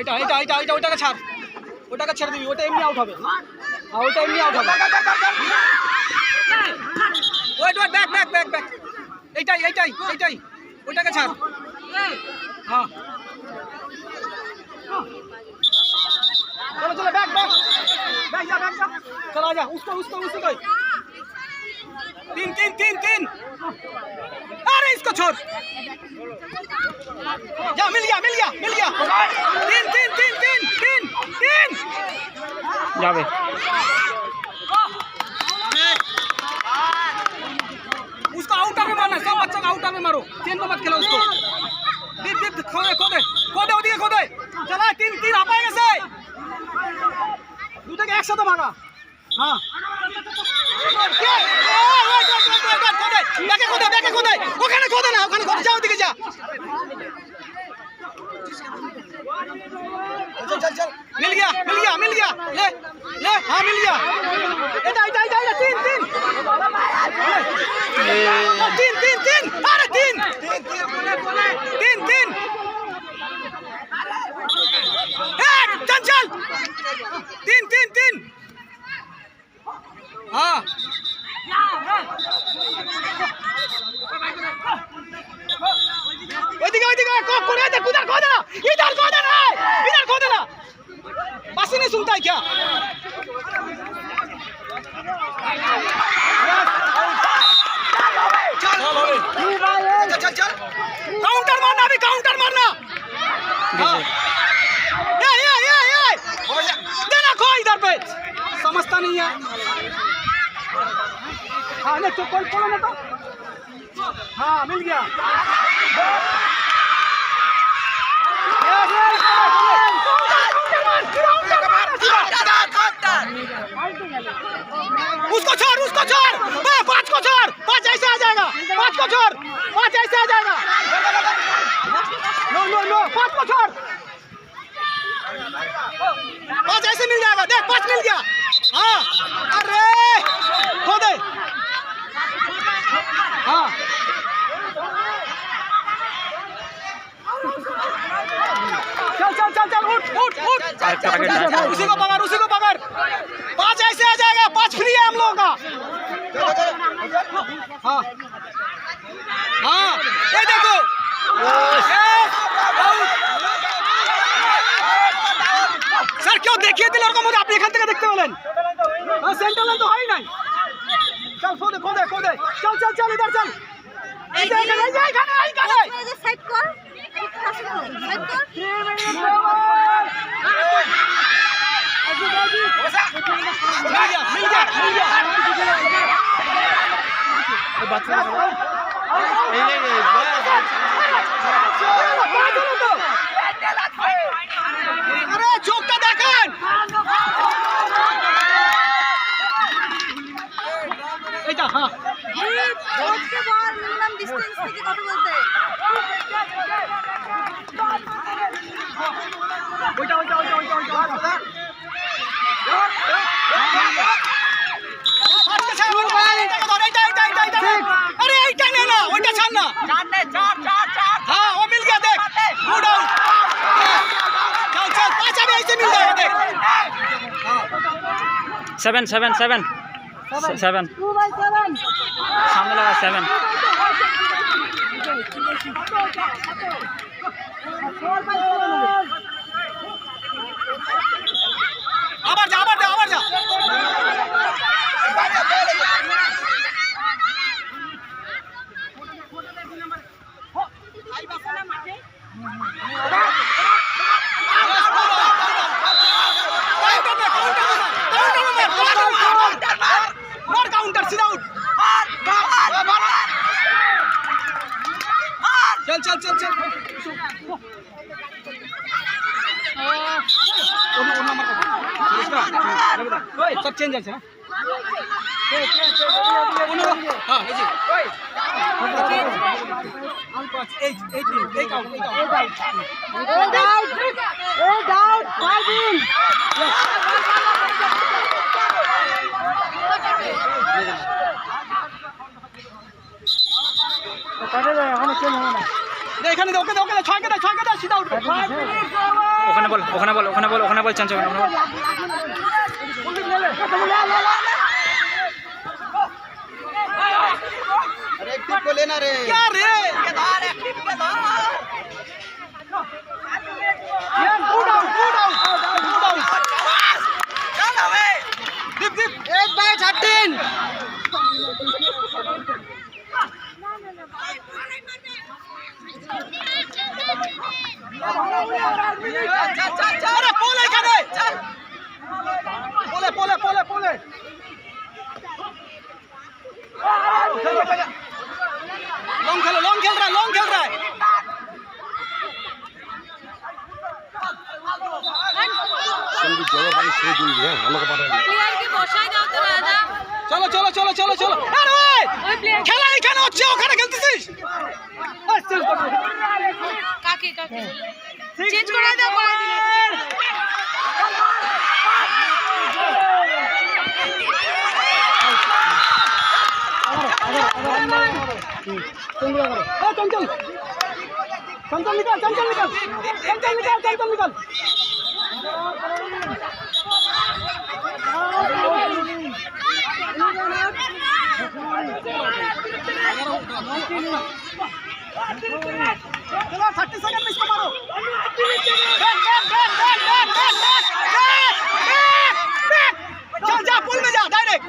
এটা এটা এটা এটা ওটাকে ছাড় ওটাকে ছেড়ে দিবি ওটা এমনি আউট হবে হ্যাঁ ওটা এমনি আউট হবে wait wait back back back back এইটাই এইটাই এইটাই ওইটাকে ছাড় হ্যাঁ चलो चलो बैक बैक बैक जा बैक जा चलो आजा उसको उसको उसको कोई तीन तीन तीन तीन अरे इसको छोड़। जा मिल गया मिल गया मिल गया। तीन तीन तीन तीन तीन तीन। जावे उसको आउट में मारना सब बच्चों का आउट में मारो। तीन में मत खेलो उसको। दीप दीप खो दे खो दे खो दे उदिए खो दे चला तीन तीन आ पाएगा सही दूसरे के एक साथ तो भागा। हाँ। খোদে ব্যাকে খোদে ওখানে খোদে না ওখানে খোদে যা ওদিকে যা चल चल चल मिल गया मिल गया मिल गया ले ले हाँ मिल गया এটা এটা এটা এটা তিন তিন তিন তিন তিন আরে তিন তিন তিন এক চল চল তিন তিন তিন नहीं सुनता है क्या काउंटर मारना, अभी काउंटर मारना। हाँ। ये ये ये ये देना खो इधर पे। समझता नहीं है। हाँ नहीं तो कौन कौन है तो। हाँ मिल गया। उसको छोड़। पाँच हाँ, को छोड़। पाँच ऐसे आ जाएगा। पाँच को छोड़। पाँच ऐसे आ जाएगा। नो नो नो पाँच को छोड़। पाँच ऐसे मिल जाएगा। देख पाँच मिल गया। हाँ। अरे खो दे। হ্যাঁ হ্যাঁ দেখো স্যার কেউ দেখিয়ে দিল ওরকম আপনি এখান থেকে দেখতে পেলেন সেন্ট্রাল লাইন তো হয় নাই চল খোদে খোদে খোদে চল চল চল ইধার চল সাইড কর আরে চোখটা দেখেন এটা হ্যাঁ ডিসটেন্স থেকে কথা বলতে ওইটা ওইটা ওইটা ওইটা ওইটা हाँ, वो मिल गया, देख। Good out. चल, चल, पाँच अभी ऐसे मिल जाएगा, देख। সেভেন সেভেন সেভেন সেভেন সামনে লাগা সেভেন আবার যা, আবার যা, আবার যা। चल चल चल चल সব চেঞ্জ আছে হ্যাঁ পনেরো হ্যাঁ এই যে পাঁচ এই এই তিন এই কাউন্ট এই কাউন্ট এখানে দে ওকে দে ওকে দে ছয়কে দে ছয়কে দে सीधा उठ ওখানে বল ওখানে বল ওখানে বল ওখানে বল চাঞ্চ ওখানে বল अरे एक टिप को लेना रे क्या रे জল পানি সেই তুলবি হ্যাঁ আমাকে পাঠাবি চলো চলো চলো চলো চলো খেলা এখানে হচ্ছে ওখানে খেলতেছিস কাকে কাকে চেঞ্জ করে দাও চঞ্চল চঞ্চল নিকাল চঞ্চল নিকাল চঞ্চল নিকাল চঞ্চল নিকাল থার্টি সেকেন্ড মিস করো যা যা পুল মে যা ডাইরেক্ট